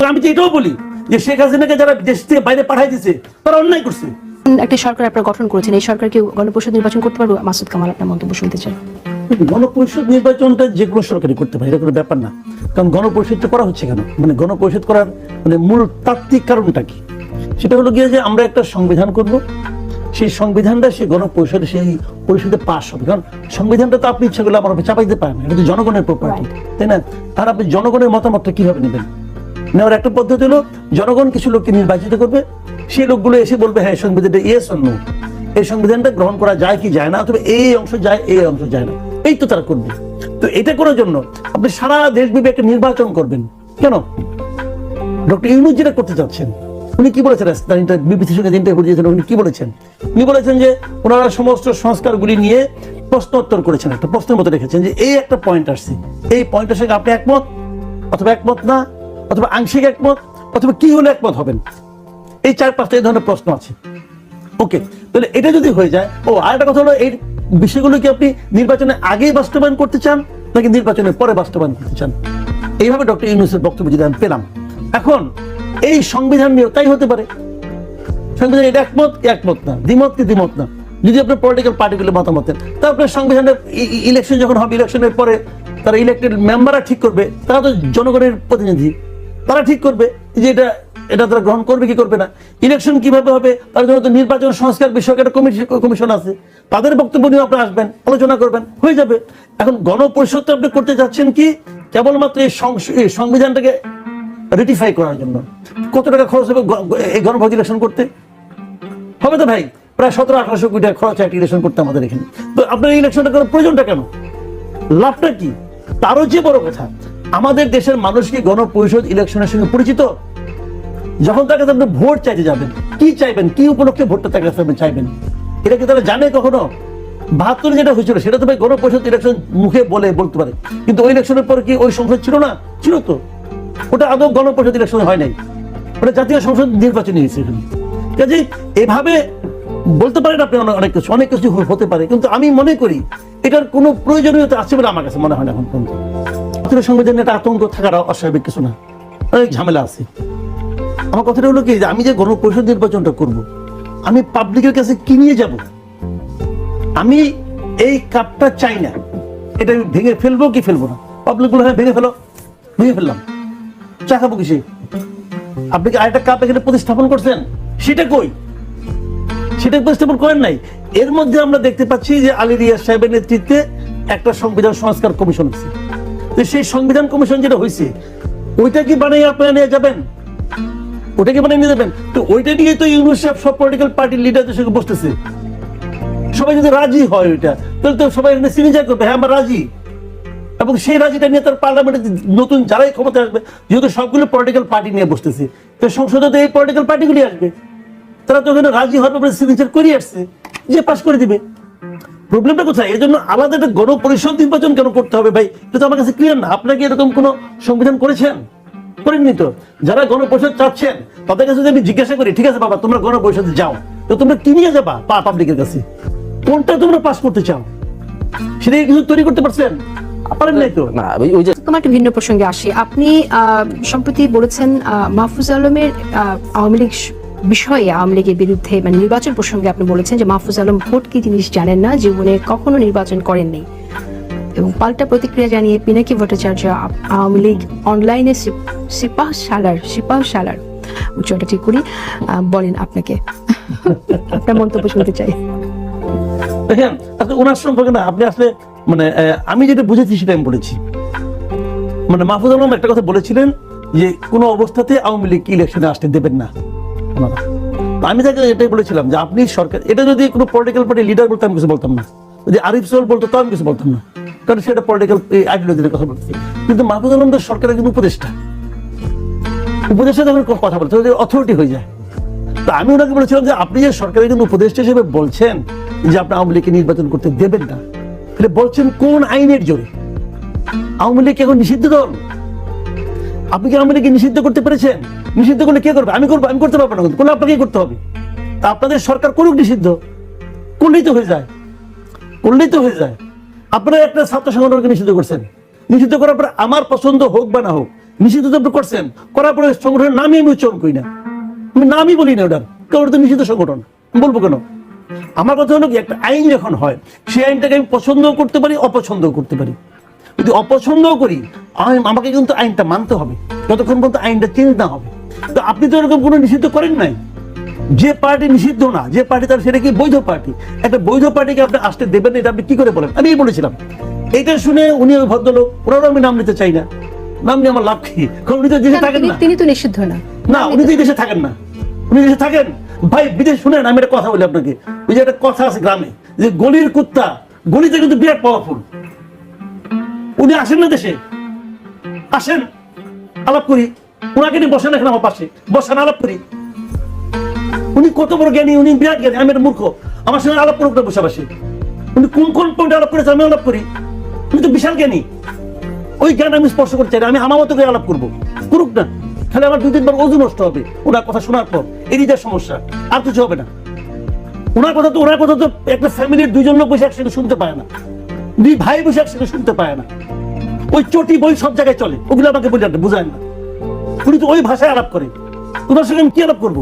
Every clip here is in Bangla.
তো আমি তো এটাও বলি যে শেখ হাসিনাকে যারা দেশ থেকে বাইরে পাঠাই দিছে তারা অন্যায় করছে। একটা সরকার আপনারা গঠন করেছেন এই সরকার কি গণপরিষদ নির্বাচন করতে পারবে? মাসুদ কামাল আপনার মন্তব্য শুনতে চাই। গণপরিষদ নির্বাচনটা যে কোনো সরকারি করতে পারে এটা কোনো ব্যাপার না। কারণ গণপরিষদটা করা হচ্ছে কেন? মানে গণপরিষদ করার মানে মূল তাত্ত্বিক কারণটা কি? সেটা হলো গিয়ে যে আমরা একটা সংবিধান করব সেই সংবিধানটা সেই গণপরিষদে সেই পরিষদে পাশ হবে। কারণ সংবিধানটা তো আপনি ইচ্ছা করলে আমার উপর চাপাই দিতে পারেন না। এটা তো জনগণের প্রপার্টি তাই না? আর আপনি জনগণের মতামতটা কীভাবে নেবেন? নেওয়ার একটা পদ্ধতি হলো, জনগণ কিছু লোককে নির্বাচিত করবে। সেই লোকগুলো এসে বলবে হ্যাঁ সংবিধানটা ইয়েস অন্য এই সংবিধানটা গ্রহণ করা যায় কি যায় না? অথবা এই অংশ যায়, এই অংশ যায় না। এই তো তারা করবে। তো এটা করার জন্য আপনি সারা দেশব্যাপী একটা নির্বাচন করবেন। কেন? ডক্টর ইউনুস যেটা করতে চাচ্ছেন, উনি কি বলেছেন? বিবিসির সঙ্গে ইন্টারভিউ দিয়েছেন, উনি কি বলেছেন? উনি বলেছেন যে, ওনারা সমস্ত সংস্কারগুলি নিয়ে প্রশ্ন উত্তর করেছেন, একটা প্রশ্নের মতো রেখেছেন যে, এই একটা পয়েন্ট আসছে। এই পয়েন্টের সঙ্গে আপনি একমত? অথবা একমত না? অথবা আংশিক একমত, অথবা কি হলে একমত হবেন? এই চার পাঁচটা এই ধরনের প্রশ্ন আছে। ওকে, তাহলে এটা যদি হয়ে যায়, ও আর একটা কথা হলো, এই বিষয়গুলো কি আপনি নির্বাচনের আগেই বাস্তবায়ন করতে চান, নাকি নির্বাচনের পরে বাস্তবায়ন করতে চান? এইভাবে ডক্টর ইউনুসের বক্তব্য যদি আমি পেলাম। এখন, এই সংবিধান নিয়েও তাই হতে পারে। সংবিধান এটা একমত একমত না? দ্বিমত কি দ্বিমত না? যদি আপনার পলিটিক্যাল পার্টিগুলো মতামতের। তা আপনার সংবিধানের ইলেকশন যখন হবে ইলেকশনের পরে তারা ইলেক্টেড মেম্বাররা ঠিক করবে, তারা তো জনগণের প্রতিনিধি। তারা ঠিক করবে যে এটা এটা তারা গ্রহণ করবে, কি করবে না? ইলেকশন কীভাবে হবে? তার জন্য তো নির্বাচন সংস্কার বিষয়ক একটা কমিশন আছে। তাদের বক্তব্য নিয়ে আপনি আসবেন, আলোচনা করবেন, হয়ে যাবে। এখন গণপরিষদ তো আপনি করতে যাচ্ছেন কি? কেবলমাত্র এই সংবিধানটাকে রেটিফাই করার জন্য। কত টাকা খরচ হবে এই গণভোট ইলেকশন করতে? হবে তো ভাই। প্রায় সতেরো, আঠারোশো কোটি টাকা খরচ একটা ইলেকশন করতে আমাদের এখানে। তো আপনার ইলেকশনটা করার প্রয়োজনটা কেন? লাভটা কি? তারও যে বড় কথা। আমাদের দেশের মানুষ কি গণপরিষদ ইলেকশনের সঙ্গে পরিচিত? যখন তার কাছে আপনি ভোট চাইতে যাবেন, কি চাইবেন, কি উপলক্ষে ভোটটা তার কাছে চাইবেন? এটা কি তারা জানে কখনো? বাহাত্তরে যেটা হয়েছিল, সেটা তো ভাই গণপরিষদ ইলেকশন মুখে বলে বলতে পারে। কিন্তু ওই ইলেকশনের পর কি ওই সংসদ ছিল না? ছিল তো। ওটা আদৌ গণপরিষদ ইলেকশন হয় নাই। ওটা জাতীয় সংসদ নির্বাচন হয়েছে এখানে। কাজে এভাবে বলতে পারেন আপনি অনেক- অনেক কিছু অনেক কিছু হতে পারে। কিন্তু আমি মনে করি, এটার কোনো প্রয়োজনীয়তা আছে বলে আমার কাছে মনে হয় না এখন পর্যন্ত। জাতীয় সংবিধানে একটা আতঙ্ক থাকার অস্বাভাবিক কিছু না। অনেক ঝামেলা আছে। আমার কথাটা হলো কি আমি যে গণপরিষদ নির্বাচনটা করব, আমি পাবলিকের কাছে কি নিয়ে যাব? আমি এই কাপটা চাই না। এটা আমি ভেঙে ফেলব কি ফেলব না? পাবলিক বলে হ্যাঁ ভেঙে ফেলো। ভেঙে ফেললাম। চা খাব কিসে? আপনি কি আরেকটা কাপ এখানে প্রতিস্থাপন করছেন? সেটা কই? সেটা উপস্থাপন করেন নাই। এর মধ্যে আমরা দেখতে পাচ্ছি যে আলী রিয়াজ সাহেবের নেতৃত্বে একটা সংবিধান সংস্কার কমিশন আছে। তো সেই সংবিধান কমিশন যেটা হয়েছে ওইটা কি বানিয়ে আপনারা নিয়ে যাবেন? ওটা কি বানিয়ে নিয়ে যাবেন? তো ওইটা নিয়ে তো ইউনুস সাহেব সব পলিটিক্যাল পার্টির লিডারদের সঙ্গে বসতেছে। সবাই যদি রাজি হয় ওইটা, তাহলে তো সবাই এখানে সিগনেচার করবে হ্যাঁ আমরা রাজি। এবং সেই রাজিটা নিয়ে তার পার্লামেন্টে নতুন যারাই ক্ষমতা আসবে, যেহেতু সবগুলো পলিটিক্যাল পার্টি নিয়ে বসতেছে, তো সংসদে তো এই পলিটিক্যাল পার্টিগুলি আসবে। তারা তো ওখানে রাজি হওয়ার ব্যাপারে সিগনেচার করে আসছে, যে পাশ করে দিবে। প্রবলেমটা কোথায়? এই জন্য আলাদা একটা গণপরিষদ নির্বাচন কেন করতে হবে ভাই? এটা তো আমার কাছে ক্লিয়ার না। আপনারা কি এরকম কোনো সংবিধান করেছেন? করেননি তো। যারা গণপরিষদ চাচ্ছেন তাদের কাছে যদি আমি জিজ্ঞাসা করি ঠিক আছে বাবা তোমরা গণপরিষদে যাও। তো তোমরা কি নিয়ে যাবা? পা পাবলিকের কাছে। কোনটা তোমরা পাস করতে চাও? সেটা কিছু তৈরি করতে পারছেন? পারেন নাই তো? না ওই- ওই যে তোমার একটা ভিন্ন প্রসঙ্গে আসি। আপনি আহ, সম্প্রতি বলেছেন আহ, মাহফুজ আলমের আহ, আওয়ামী লীগ বিষয়ে আওয়ামী লীগের বিরুদ্ধে মানে নির্বাচন প্রসঙ্গে আপনি বলেছেন যে মাহফুজ আলম ভোট কি জিনিস জানেন না, জীবনে কখনো নির্বাচন করেননি এবং পাল্টা প্রতিক্রিয়া জানিয়ে পিনাকি ভট্টাচার্য, আওয়ামী লীগ অনলাইনে সিপাহ সালার সিপাহ সালার উচ্চারণটা ঠিক করি বলেন আপনাকে। আপনার মন্তব্য শুনতে চাই। দেখেন আসলে ওনার সম্পর্কে না, আপনি আসলে মানে আমি যেটা বুঝেছি সেটা আমি বলেছি। মানে মাহফুজ আলম একটা কথা বলেছিলেন যে কোনো অবস্থাতে আওয়ামী লীগ ইলেকশনে আসতে দেবেন না। আমি তাকে এটাই বলেছিলাম যে আপনি সরকার এটা যদি কোনো পলিটিক্যাল পার্টি লিডার বলতে, আমি কিছু বলতাম না। যদি আরিফ সোল বলতো তাও আমি কিছু বলতাম না। কারণ সেটা পলিটিক্যাল আইডিওলজির কথা বলছি। কিন্তু মাহফুজ আলম তো সরকারের একজন উপদেষ্টা। উপদেষ্টা যখন কথা বলতে অথরিটি হয়ে যায়। তো আমি ওনাকে বলেছিলাম যে আপনি যে সরকারের একজন উপদেষ্টা হিসেবে বলছেন যে আপনি আওয়ামী লীগকে নির্বাচন করতে দেবেন না, তাহলে বলছেন কোন আইনের জোরে? আওয়ামী লীগ এখন নিষিদ্ধ দল? আপনি কি আওয়ামী লীগকে নিষিদ্ধ করতে পেরেছেন? নিষিদ্ধ করলে কে করবে? আমি করব, আমি করতে পারব না কিন্তু। করলে আপনাকেই করতে হবে। তা আপনাদের সরকার করুক নিষিদ্ধ। করলেই তো হয়ে যায়। করলেই তো হয়ে যায়। আপনারা একটা ছাত্র সংগঠনকে নিষিদ্ধ করছেন। নিষিদ্ধ করার পর আমার পছন্দ হোক বা না হোক, নিষিদ্ধ তো আপনি করছেন। করার পরে সংগঠনের নামই আমি উচ্চারণ করি না। আমি নামই বলি না ওটার। ওটা তো নিষিদ্ধ সংগঠন। বলব কেন? আমার কথা হলো কি, একটা আইন যখন হয়, সেই আইনটাকে আমি পছন্দও করতে পারি, অপছন্দও করতে পারি। যদি অপছন্দও করি, আমি আমাকে কিন্তু আইনটা মানতে হবে। যতক্ষণ পর্যন্ত আইনটা চেঞ্জ না হবে। তো আপনি তো এরকম কোনো নিষিদ্ধ করেন নাই। যে পার্টি নিষিদ্ধ না যে পার্টি তার সেটা কি বৈধ পার্টি? একটা বৈধ পার্টিকে আপনি আসতে দেবেন না, এটা আপনি কি করে বলেন? আমি বলেছিলাম। এটা শুনে উনি ওই ভদ্রলোক ওনারও আমি নাম নিতে চাই না। নাম নিয়ে আমার লাভ কি? কারণ উনি তো দেশে থাকেন না। তিনি তো নিষিদ্ধ না। না উনি তো দেশে থাকেন না। উনি দেশে থাকেন। ভাই বিদেশ শুনেন আমি একটা কথা বলি আপনাকে। ওই যে একটা কথা আছে গ্রামে যে গলির কুত্তা গলিতে কিন্তু বিরাট পাওয়ারফুল উনি আসেন না দেশে? আসেন আলাপ করি। ওনাকে নিয়ে বসেন এখন আমার পাশে। বসেন, আলাপ করি। উনি কত বড় জ্ঞানী, উনি বিরাট জ্ঞানী, আমি মূর্খ। আমার সঙ্গে আলাপ করুক বসে বসে উনি কোন কোন পয়েন্টে আলাপ করেছে আমি আলাপ করি। উনি তো বিশাল জ্ঞানী। ওই জ্ঞান আমি স্পর্শ করতে চাই। আমি আমার মতো করে আলাপ করব। করুক না। তাহলে আমার দুই তিনবার ওজন নষ্ট হবে ওনার কথা শোনার পর। এরই যা সমস্যা। আর কিছু হবে না। ওনার কথা তো, ওনার কথা তো একটা ফ্যামিলির দুইজন লোক বসে একসাথে শুনতে পায় না। দুই ভাই বসে একসাথে শুনতে পায় না। ওই চটি বই সব জায়গায় চলে। ওগুলো আমাকে বলে বুঝায় না। উনি তো ওই ভাষায় আলাপ করে। ওনার সঙ্গে আমি কি আলাপ করব?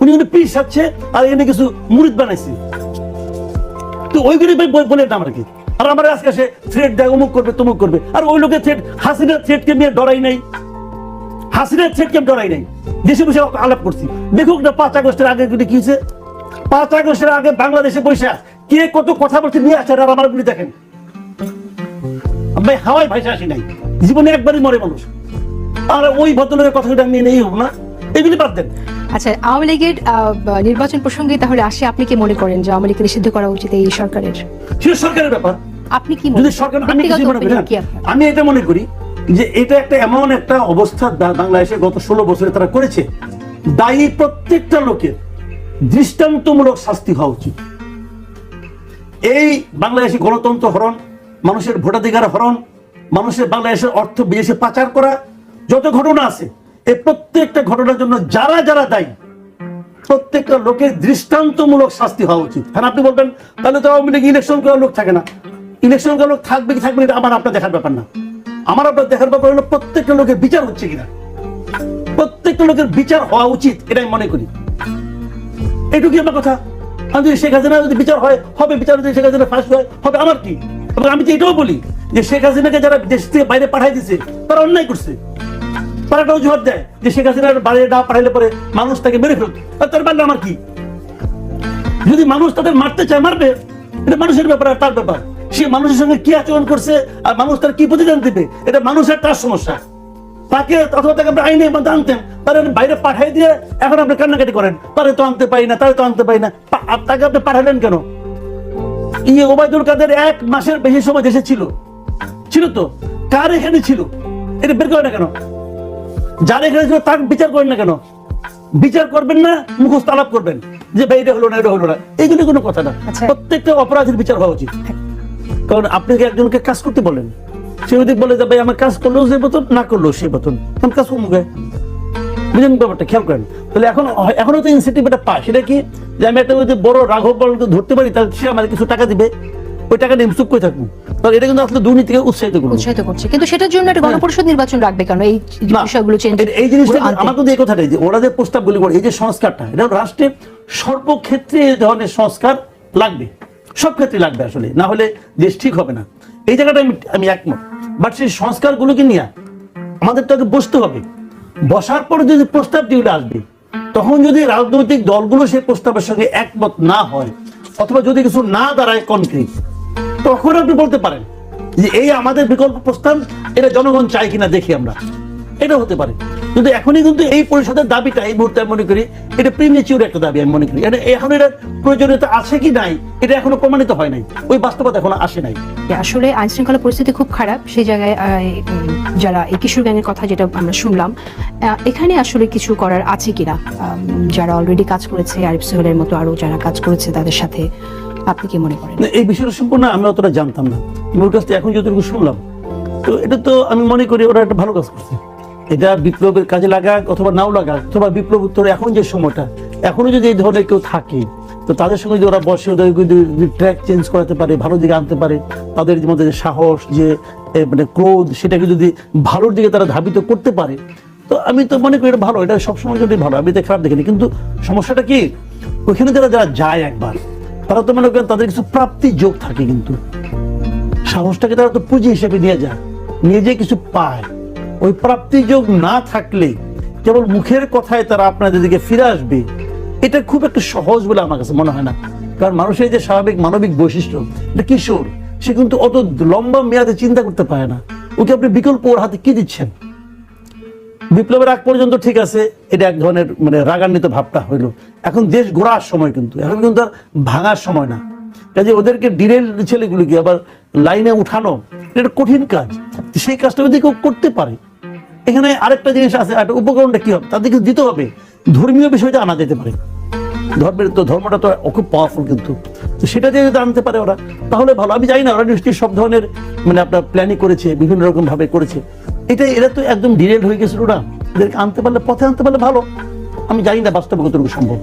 উনি কিন্তু পিস খাচ্ছে আর এনে কিছু মুড়িদ বানাইছে। তো ওইগুলি বলে না আমাকে আর আমার আজকে সে থ্রেড দেয় অমুক করবে, তমুক করবে। আর ওই লোকের থ্রেড হাসিনার থ্রেডকে নিয়ে ডরাই নাই। হাসিনার থ্রেডকে আমি ডরাই নাই। দেশে বসে আলাপ করছি। দেখুক না, পাঁচ আগস্টের আগে কি হয়েছে? পাঁচ আগস্টের আগে বাংলাদেশে বসে কে কত কথা বলছে নিয়ে আসে, আর আমার গুলি দেখেন। ভাই হাওয়াই ভাইসা আসি নাই। জীবনে একবারই মরে মানুষ। আর ওই ভদ্রলোকের কথা আমি নেই হোক না এগুলি বাদ দেন। আচ্ছা আওয়ামী লীগের নির্বাচন প্রসঙ্গে তাহলে আসে আপনি কি মনে করেন যে আওয়ামী লীগকে নিষিদ্ধ করা উচিত এই সরকারের? সেটা সরকারের ব্যাপার। আপনি কি যদি সরকার আমি? আমি এটা মনে করি যে এটা একটা এমন একটা অবস্থা বাংলাদেশে গত ষোলো বছরে তারা করেছে। দায়ী প্রত্যেকটা লোকের দৃষ্টান্তমূলক শাস্তি হওয়া উচিত। এই বাংলাদেশি গণতন্ত্র হরণ মানুষের ভোটাধিকার হরণ মানুষের বাংলাদেশের অর্থ বিদেশে পাচার করা যত ঘটনা আছে, এই প্রত্যেকটা ঘটনার জন্য যারা যারা দায়ী, প্রত্যেকটা লোকের দৃষ্টান্তমূলক শাস্তি হওয়া উচিত। হ্যাঁ আপনি বলবেন, তাহলে তো আওয়ামী লীগ ইলেকশন করার লোক থাকে না। ইলেকশন করার লোক থাকবে কি থাকবে না আমার আপনার দেখার ব্যাপার না। আমার আপনার দেখার ব্যাপার হলো প্রত্যেকটা লোকের বিচার হচ্ছে কিনা। প্রত্যেকটা লোকের বিচার হওয়া উচিত, এটা আমি মনে করি। এটুকুই আমার কথা? আমি যদি শেখ হাসিনা যদি বিচার হয়, হবে বিচার যদি শেখ হাসিনা ফাঁস হয়, হবে আমার কি? এবং আমি তো এটাও বলি যে শেখ হাসিনাকে যারা দেশ থেকে বাইরে পাঠাই দিছে, তারা অন্যায় করছে। তারা একটা অজুহাত দেয় যে শেখ হাসিনার বাইরে না পাঠাইলে পরে মানুষ তাকে মেরে ফেলত। তার পারলে আমার কি? যদি মানুষ তাদের মারতে চায়, মারবে, এটা মানুষের ব্যাপার আর তার ব্যাপার। সে মানুষের সঙ্গে কি আচরণ করছে আর মানুষ তার কি প্রতিদান দেবে, এটা মানুষের তার সমস্যা। তাকে অথবা তাকে আপনি আইনে মধ্যে আনতেন তারা বাইরে পাঠাই দিয়ে এখন আপনি কান্নাকাটি করেন। তারে তো আনতে পারি না, তারে তো আনতে পারি না। তাকে আপনি পাঠালেন কেন? ইয়ে ওবায়দুল কাদের এক মাসের বেশি সময় দেশে ছিল। ছিল তো? কার এখানে ছিল? এটা বের করে না কেন? যার এখানে ছিল তার বিচার করেন না কেন? বিচার করবেন না মুখস্থ আলাপ করবেন যে ভাই এটা হলো না এটা হলো না। এইগুলি কোনো কথা না। আচ্ছা। প্রত্যেকটা অপরাধের বিচার হওয়া উচিত। কারণ আপনি কি একজনকে কাজ করতে বলেন? সে যদি বলে যে ভাই আমার কাজ করলেও যে বেতন না করলেও সেই বেতন আমি কাজ করব বুঝলেন ব্যাপারটা? খেয়াল করেন। তাহলে এখন এখনও তো ইনসেন্টিভ একটা পায়। সেটা কি? যে আমি একটা যদি বড় রাঘব বলকে ধরতে পারি তাহলে সে আমার কিছু টাকা দিবে। ওই টাকা নিয়ে চুপ করে থাকব। তাহলে এটা কিন্তু আসলে দুর্নীতিকে উৎসাহিত করব। উৎসাহিত করছে। কিন্তু সেটার জন্য একটা গণপরিষদ নির্বাচন রাখবে কেন? এই বিষয়গুলো চেঞ্জ এই- জিনিসটা আমার কিন্তু এই কথাটাই যে ওরা যে প্রস্তাবগুলি করে এই যে সংস্কারটা এটা রাষ্ট্রের সর্বক্ষেত্রে এই ধরনের সংস্কার লাগবে। সব ক্ষেত্রে লাগবে আসলে না হলে দেশ ঠিক হবে না। এই জায়গাটা আমি আমি একমত। বাট সেই সংস্কারগুলোকে নিয়ে আমাদের তাকে বসতে হবে। বসার পরে যদি প্রস্তাব যেগুলো আসবে তখন যদি রাজনৈতিক দলগুলো সেই প্রস্তাবের সঙ্গে একমত না হয় অথবা যদি কিছু না দাঁড়ায় কনক্রিট তখন আপনি বলতে পারেন যে এই আমাদের বিকল্প প্রস্তাব, এটা জনগণ চায় কিনা দেখি আমরা। এটা হতে পারে। কিন্তু এখনই কিন্তু এই পরিষদের দাবিটা, এই মুহূর্তে আমি মনে করি, এটা প্রিমেচিউর একটা দাবি, আমি মনে করি। এখন এটা প্রয়োজনীয়তা আছে কি নাই, এটা এখনও প্রমাণিত হয় নাই। ওই বাস্তবতা এখনও আসে নাই। আসলে আইন শৃঙ্খলা পরিস্থিতি খুব খারাপ, সেই জায়গায় যারা এই কিশোর গ্যাংয়ের কথা যেটা আমরা শুনলাম এখানে আসলে কিছু করার আছে কিনা? যারা অলরেডি কাজ করেছে, আরিফ সোহেলের মতো আরও যারা কাজ করেছে তাদের সাথে আপনি কি মনে করেন? এই বিষয়টা সম্পূর্ণ আমি অতটা জানতাম না। ওর কাছ থেকে এখন যতটুকু শুনলাম, তো এটা তো আমি মনে করি ওরা একটা ভালো কাজ করছে। এটা বিপ্লবের কাজে লাগাক অথবা নাও লাগাক, অথবা বিপ্লব উত্তর এখন যে সময়টা, এখনও যদি এই ধরনের কেউ থাকে, তো তাদের সঙ্গে যদি ওরা বসে, ওদের যদি ট্র্যাক চেঞ্জ করাতে পারে, ভালো দিকে আনতে পারে, তাদের মধ্যে যে সাহস, যে মানে ক্রোধ, সেটাকে যদি ভালোর দিকে তারা ধাবিত করতে পারে, তো আমি তো মনে করি এটা ভালো, এটা সবসময় যদি ভালো, আমি তো খারাপ দেখিনি। কিন্তু সমস্যাটা কি? ওইখানে যারা যারা যায় একবার তারা তো মনে করেন তাদের কিছু প্রাপ্তি যোগ থাকে কিন্তু। সাহসটাকে তারা তো পুঁজি হিসেবে নিয়ে যায় নিয়ে কিছু পায়। ওই প্রাপ্তি যোগ না থাকলে কেবল মুখের কথায় তারা আপনাদের দিকে ফিরে আসবে। এটা খুব একটা সহজ বলে আমার কাছে মনে হয় না। কারণ মানুষের যে স্বাভাবিক মানবিক বৈশিষ্ট্য, এটা কিশোর, সে কিন্তু অত লম্বা মেয়াদে চিন্তা করতে পারে না। ওকে আপনি বিকল্প ওর হাতে কি দিচ্ছেন? বিপ্লবের আগ পর্যন্ত ঠিক আছে, এটা এক ধরনের মানে রাগান্বিত ভাবটা হইল। এখন দেশ গোড়ার সময় কিন্তু, এখন কিন্তু আর ভাঙার সময় না। কাজে ওদেরকে ডিরেল ছেলেগুলিকে আবার লাইনে উঠানো, এটা কঠিন কাজ। সেই কাজটা যদি কেউ করতে পারে, এখানে আরেকটা জিনিস আছে একটা উপকরণটা কি হবে, তাদেরকে দিতে হবে। ধর্মীয় বিষয়টা আনা যেতে পারে। ধর্মের তো, ধর্মটা তো খুব পাওয়ারফুল কিন্তু। তো সেটা যদি আনতে পারে ওরা, তাহলে ভালো। আমি জানি না, ওরা নিশ্চয়ই সব ধরনের মানে আপনার প্ল্যানিং করেছে, বিভিন্ন রকম ভাবে করেছে। এটা এরা তো একদম ডিরেল হয়ে গেছিল ওরা এদেরকে আনতে পারলে, পথে আনতে পারলে ভালো। আমি জানি না বাস্তবে কতটুকু সম্ভব।